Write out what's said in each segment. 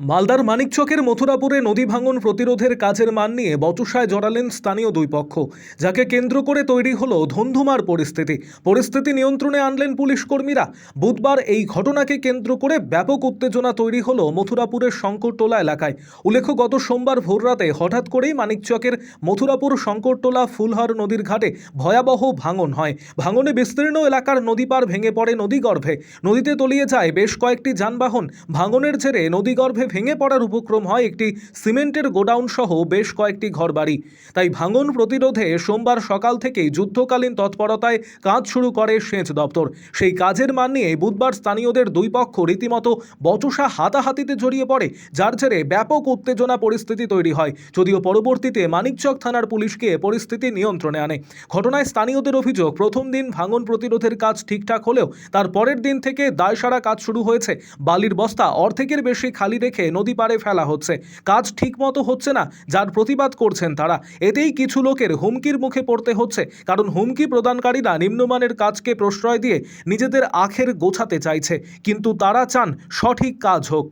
মালদার মানিকচকের মথুরাপুরে নদী ভাঙন প্রতিরোধের কাজের মান নিয়ে বচসায় জড়ালেন স্থানীয় দুই পক্ষ। যাকে কেন্দ্র করে তৈরি হলো ধন্ধুমার পরিস্থিতি। পরিস্থিতি নিয়ন্ত্রণে আনলেন পুলিশ কর্মীরা। বুধবার এই ঘটনাকে কেন্দ্র করে ব্যাপক উত্তেজনা তৈরি হলো মথুরাপুরের শঙ্করটোলা এলাকায়। উল্লেখ্য, গত সোমবার ভোররাতে হঠাৎ করেই মানিকচকের মথুরাপুর শঙ্করটোলা ফুলহার নদীর ঘাটে ভয়াবহ ভাঙন হয়। ভাঙনে বিস্তীর্ণ এলাকার নদী পার ভেঙে পড়ে নদীগর্ভে। নদীতে তলিয়ে যায় বেশ কয়েকটি যানবাহন। ভাঙনের জেরে নদীগর্ভে ভেঙে পড়ার উপক্রম হয় একটি সিমেন্টের গোডাউন সহ বেশ কয়েকটি ঘরবাড়ি। তাই ভাঙন প্রতিরোধে সোমবার সকাল থেকেই যুদ্ধকালীন তৎপরতায় কাজ শুরু করে সেচ দপ্তর। সেই কাজের মান নিয়ে বুধবার স্থানীয়দের দুই পক্ষ রীতিমতো বচসা হাতাহাতিতে জড়িয়ে পড়ে, যার জেরে ব্যাপক উত্তেজনা পরিস্থিতি তৈরি হয়। যদিও পরবর্তীতে মানিকচক থানার পুলিশকে পরিস্থিতি নিয়ন্ত্রণে আনে। ঘটনায় স্থানীয়দের অভিযোগ, প্রথম দিন ভাঙন প্রতিরোধের কাজ ঠিকঠাক হলেও তার পরের দিন থেকে দায়সারা কাজ শুরু হয়েছে। বালির বস্তা অর্ধেকের বেশি খালি রেখে নদী পাড়ে ফেলা হচ্ছে। কাজ ঠিকমতো হচ্ছে না যার প্রতিবাদ করছেন তারা। এতেই কিছু লোকের হুমকির মুখে পড়তে হচ্ছে কারণ হুমকি প্রদানকারীরা নিম্নমানের কাজকে প্রশ্রয় দিয়ে নিজেদের আখের গোছাতে চাইছে। কিন্তু তারা চান সঠিক কাজ হোক।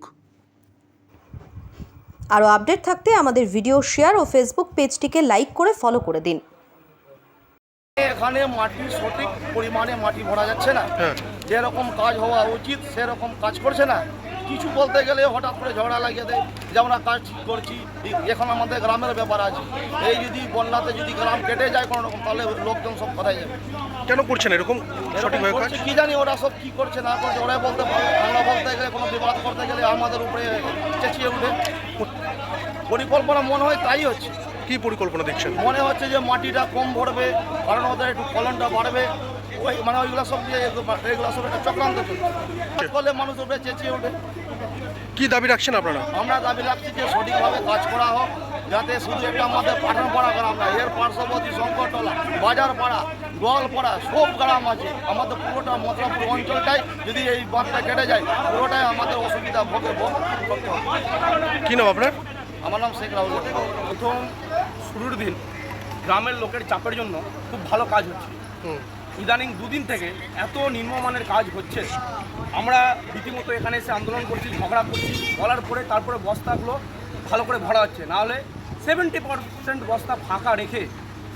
আরও আপডেট থাকতে আমাদের ভিডিও শেয়ার ও ফেসবুক পেজটিকে লাইক করে ফলো করে দিন। এখানে মাটি সঠিক পরিমাণে মাটি ভরা যাচ্ছে না। যেরকম কাজ হওয়া উচিত সেরকম কাজ করছে না। কিছু বলতে গেলে হঠাৎ করে ঝগড়া লাগিয়ে দেয়। যে আমরা কাজ ঠিক করছি এখন আমাদের গ্রামের ব্যাপার আছে। এই যদি বন্যাতে যদি গ্রাম কেটে যায় কোনো রকম তাহলে লোকজন সব কোথায় যাবে? কেন করছেন এরকম সঠিকভাবে কাজ? কি জানি ওরা সব কি করছে না করছে ওরাই বলতে পারে আমরা বলতে গেলে কোনো বিবাদ করতে গেলে আমাদের উপরে চেঁচিয়ে উঠে। পরিকল্পনা মনে হয় তাই হচ্ছে। কি পরিকল্পনা দেখছেন? মনে হচ্ছে যে মাটিটা কম ভরবে কারণ ওদের একটু ফলনটা বাড়বে। ওই মানে ওইগুলো সব দিয়ে এগুলো সব একটা চক্রান্ত চলছে। করলে মানুষ উপরে চেঁচিয়ে ওঠে। কি দাবি রাখছেন আপনারা? আমরা দাবি রাখছি যে সঠিকভাবে কাজ করা হোক যাতে শুধু একটা আমাদের পাঠান পাড়া গ্রাম না এর পার্শ্ববর্তী শঙ্করতলা বাজার পাড়া গোয়ালপাড়া সব গ্রাম আছে। আমাদের পুরোটা মথুরাপুর অঞ্চলটাই যদি এই বাঁধটা কেটে যায় পুরোটাই আমাদের অসুবিধা ভোগে ভোগ করতে হবে। কি নাম আপনার? আমার নাম শেখ রাহুল। প্রথম শুরুর দিন গ্রামের লোকের চাপের জন্য খুব ভালো কাজ হচ্ছে। হুম। ইদানিং দুদিন থেকে এত নিম্নমানের কাজ হচ্ছে। আমরা রীতিমতো এখানে এসে আন্দোলন করছি ঝগড়া করছি বলার পরে তারপরে বস্তাগুলো ভালো করে ভরা হচ্ছে। নাহলে সেভেন্টি পার্সেন্ট বস্তা ফাঁকা রেখে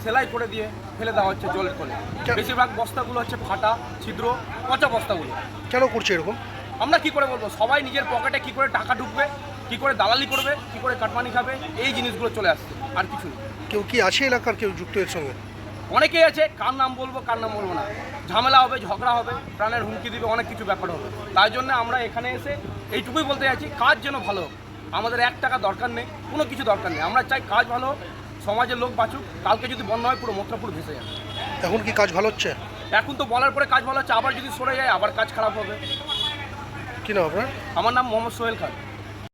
সেলাই করে দিয়ে ফেলে দেওয়া হচ্ছে জলের তলে। কে- বেশিরভাগ বস্তাগুলো হচ্ছে ফাটা ছিদ্র পচা বস্তাগুলো। কেন করছে এরকম? আমরা কি করে বলব? সবাই নিজের পকেটে কি করে টাকা ঢুকবে কি করে দালালি করবে কি করে কাটমানি খাবে এই জিনিসগুলো চলে আসছে আর কিছু কেউ কি আছে এলাকার? কেউ যুক্ত এর সঙ্গে? অনেকেই আছে কার নাম বলব কার নাম বলব না। ঝামেলা হবে ঝগড়া হবে প্রাণের হুমকি দিবে অনেক কিছু ব্যাপার হবে। তাই জন্য আমরা এখানে এসে এইটুকুই বলতে চাইছি কাজ যেন ভালো হোক। আমাদের এক টাকা দরকার নেই কোনো কিছু দরকার নেই। আমরা চাই কাজ ভালো হোক সমাজের লোক বাঁচুক কালকে যদি বন্যা হয় পুরো মথুরাপুর ভেসে যাবে। এখন কি কাজ ভালো হচ্ছে? এখন তো বলার পরে কাজ ভালো হচ্ছে আবার যদি সরে যায় আবার কাজ খারাপ হবে। কি নাম আপনার? আমার নাম মোহাম্মদ সোহেল খান।